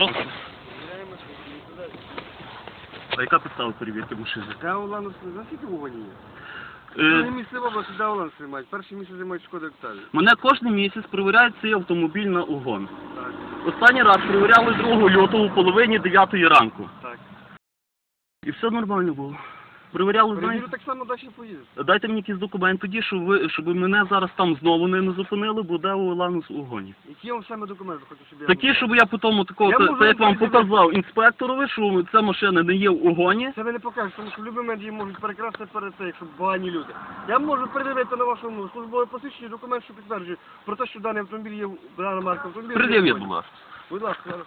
Що? А яка підстава перевірки машини? Та Олан, наскільки скільки Угоні є? Е, Друге місце в області, де Уланус займають. Перше місце займають Шкода Октавія. мене кожен місяць перевіряють цей автомобіль на угон. Так, Останній раз перевіряли 2 лютого у половині 9 ранку. так. І все нормально було. Перевіряли, Перевірю знаєте, так само далі поїздити. дайте мені якийсь документ тоді, щоб ви щоб мене зараз там знову не, не зупинили, бо де у Ланус у гоні. Які вам саме документи хочу, щоб я... Такі, щоб я потім такого, Я та- можу та, як вам перевірити. показав інспекторові, що ця машина не є в угоні. Це ви не покажете, тому що в будь-який момент її можуть перекрасти перед це, якщо погані люди. Я можу передивити на вашому службове посвідчення документ, що підтверджує про те, що даний автомобіль є дана марка автомобіля. є в Пред'явіть, угоні. будь ласка. Будь ласка, зараз.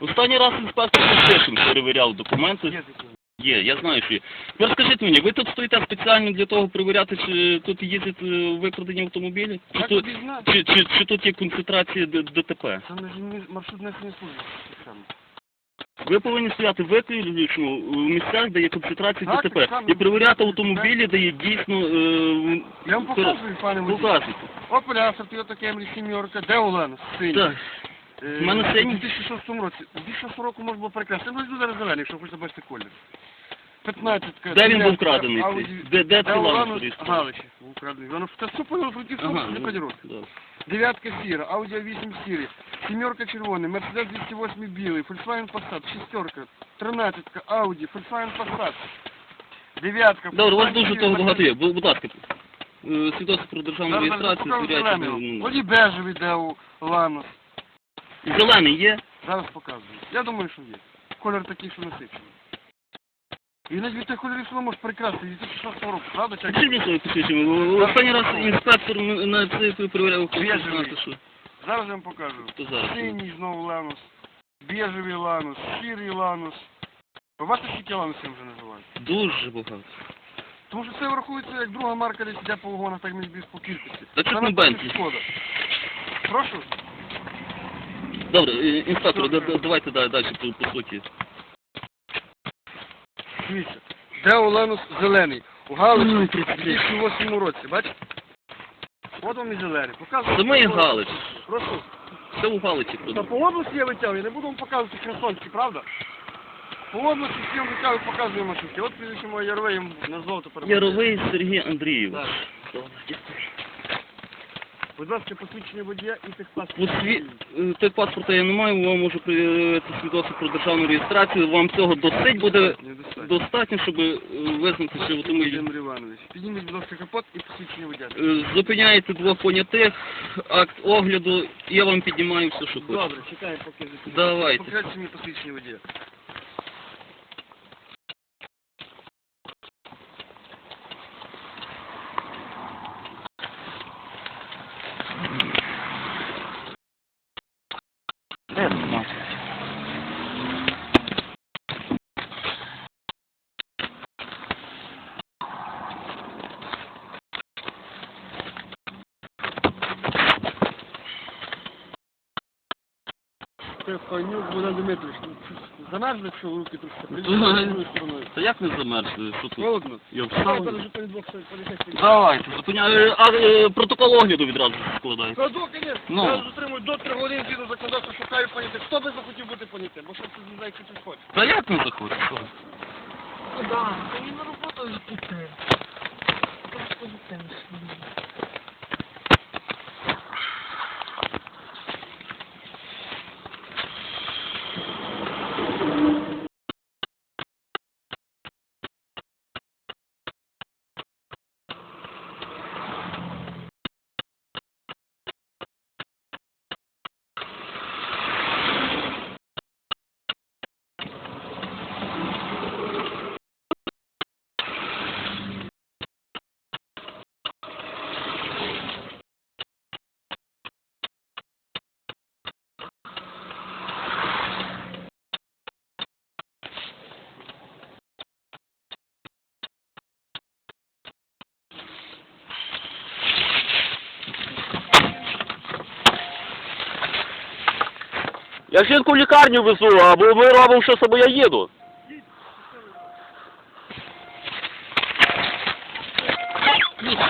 Останній раз інспектор Костишин перевіряв документи. Є я знаю, що є. Тепер скажіть мені, ви тут стоїте спеціально для того перевіряти, чи тут їздять е, викрадені автомобілі? Чи Як тут, тобі знати? чи, чи, чи тут є концентрація Д- ДТП? Це не не маршрут не служба. так само. Ви повинні стояти виключно в місцях, де є концентрація Так, ДТП. так само. І перевіряти автомобілі, де є дійсно... Е, Я вам показую, пане водій. Показуйте. Opel Astra, Toyota Camry, сімерка, де Уланус? Синій. Так. Е, В. У 2006 році. У 2006 року можна було прекрасно. Ну, зараз зелений, якщо хочете бачити колір. 15 Де він був вкрадений? цей? Де, де це Уланус? Галичі. Був вкрадений. Воно по франківську, Ага, не ну, подірок. да. Дев'ятка сіра, Audi a 8 сірий, сімерка червоний, Mercedes 208 білий, Volkswagen Passat, шістерка, тринадцятка, Audi, Volkswagen Passat, дев'ятка. Добре, у вас Volkswagen дуже того багато Mercedes. є. Будь будь ласка, е, свідоцтво про державну Зараз реєстрацію, покажу звіряйте. ну, Оді бежевий, де у Ланус. Зелений є? Зараз показую. Я думаю, що є. Колір такий, що насичений. І навіть від тих кольорів все може прекрасно, від 2016 року, правда? Чак? Мені своє посвідчення. Останній раз інспектор на- це перевіряв, Бежевий. що. Зараз я вам покажу. То зараз. Синій знову Ланус, бежевий Ланус, сірий Ланус. Ви бачите, скільки Ланусів вже називають? Дуже багато. Тому що це врахується як друга марка десь йде по вагонах, так мені більш по кількості. Та Це напевно, Бентлі? Прошу? Добре, інспектор, да- да- давайте далі по, суті. Дивіться. Де у Ланус зелений? У Галичі Ну, в 2008 році, бачите? От вам і зелений. Показую. Це мої Галич. Прошу. Це у Галичі Та по області я витягую, я не буду вам показувати Херсонські, правда? По області всім витягую, показую машинки. От прізвище моє Ярове, я вам назвав. Яровий Сергій Андрійович. Так. Добре, дякую. Будь ласка, посвідчення водія і От техпаспорт. сві... е, той паспорта я не маю, вам можу привести свідоцтво про державну реєстрацію. Вам цього досить буде Недостатньо. достатньо, щоб е, визнати, що автомобіль. Володимир Іванович, підніміть, будь ласка, капот і посвідчення водія. Е, Зупиняєте двох понятих, акт огляду, я вам піднімаю все, що хочу. Добре, чекаємо, поки закінчиться. Давайте. Покажіть мені посвідчення водія. Де це? Це Фанюк Богдан Дмитрович. Замерзли, що руки трошки Ну, другою стороною. Та як не замерзли? Що тут? Холодно? Я Давай встав. Давайте, зупиняю. А е, протокол огляду відразу складаю. Кладу, звісно. Ну. Я затримую до 3 годин, згідно законодавства, шукаю понятих. Хто би захотів бути понятим? Бо що це не знаю, що ти хочеш. Та як не заходить? Да, мені на роботу вже Я жінку в лікарню везу, або ми робимо щось, або я їду. Їдь.